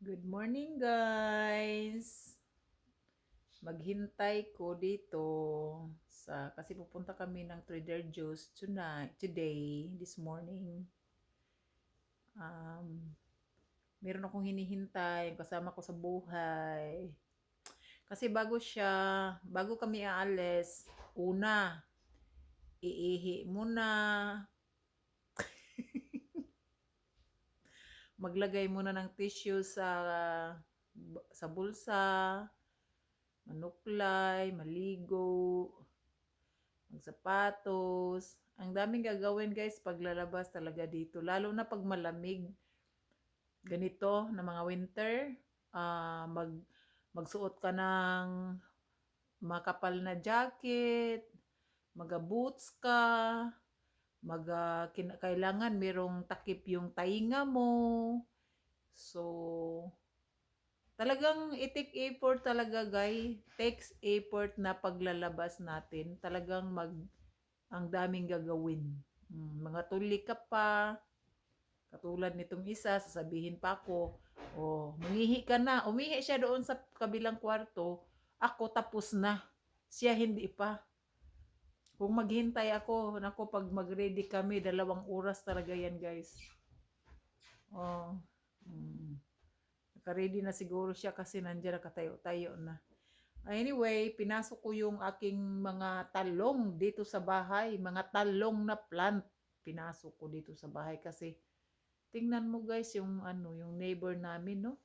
Good morning, guys. Maghintay ko dito sa kasi pupunta kami ng Trader Joe's tonight, today, this morning. Um, meron akong hinihintay, kasama ko sa buhay. Kasi bago siya, bago kami aalis, una, iihi muna, maglagay muna ng tissue sa sa bulsa, manuklay, maligo, magsapatos. Ang daming gagawin guys paglalabas talaga dito. Lalo na pag malamig. Ganito na mga winter. ah mag, magsuot ka ng makapal na jacket, maga-boots ka, mag kin- kailangan merong takip yung tainga mo. So, talagang itik effort talaga guys. Takes effort na paglalabas natin. Talagang mag ang daming gagawin. Mm, mga tuli ka pa. Katulad nitong isa, sasabihin pa ako, oh, mangihi ka na. Umihi siya doon sa kabilang kwarto. Ako tapos na. Siya hindi pa. Kung maghintay ako, nako pag mag-ready kami, dalawang oras talaga yan, guys. Oh. Mm. Naka-ready na siguro siya kasi nandiyan nakatayo-tayo na. Anyway, pinasok ko yung aking mga talong dito sa bahay. Mga talong na plant. Pinasok ko dito sa bahay kasi tingnan mo guys yung ano, yung neighbor namin, no?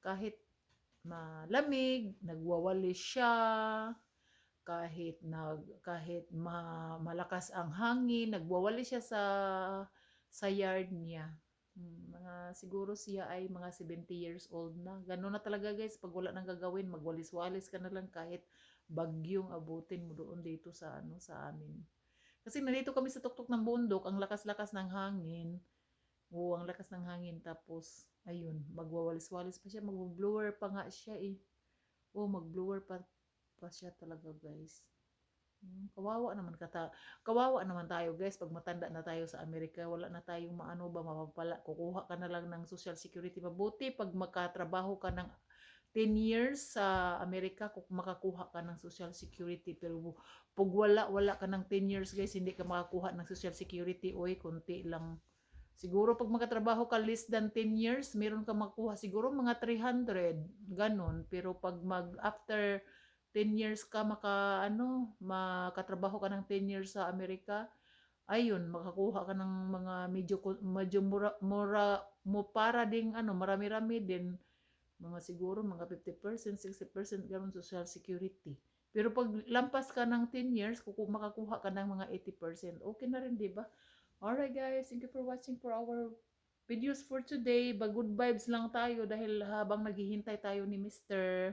Kahit malamig, nagwawali siya, kahit nag kahit ma, malakas ang hangin, nagwawali siya sa sa yard niya. Hmm, mga siguro siya ay mga 70 years old na. Ganun na talaga guys, pag wala nang gagawin, magwalis-walis ka na lang kahit bagyong abutin mo doon dito sa ano sa amin. Kasi nandito kami sa tuktok ng bundok, ang lakas-lakas ng hangin. Oo, ang lakas ng hangin tapos ayun, magwawalis-walis pa siya, mag-blower pa nga siya eh. Oo, mag-blower pa pa siya talaga guys. Hmm, kawawa naman kata kawawa naman tayo guys. Pag matanda na tayo sa Amerika wala na tayong maano ba mapapala. Kukuha ka na lang ng social security. Mabuti pag makatrabaho ka ng 10 years sa Amerika kung makakuha ka ng social security. Pero pag wala wala ka ng 10 years guys hindi ka makakuha ng social security oy konti lang. Siguro pag makatrabaho ka less than 10 years meron ka makuha siguro mga 300 ganon pero pag mag after 10 years ka maka ano, makatrabaho ka ng 10 years sa Amerika, ayun, makakuha ka ng mga medyo medyo mura, mura mo para ding ano, marami-rami din mga siguro mga 50%, 60% ganun social security. Pero pag lampas ka ng 10 years, kuku makakuha ka ng mga 80%. Okay na rin, 'di ba? Alright guys, thank you for watching for our videos for today. Ba good vibes lang tayo dahil habang naghihintay tayo ni Mr.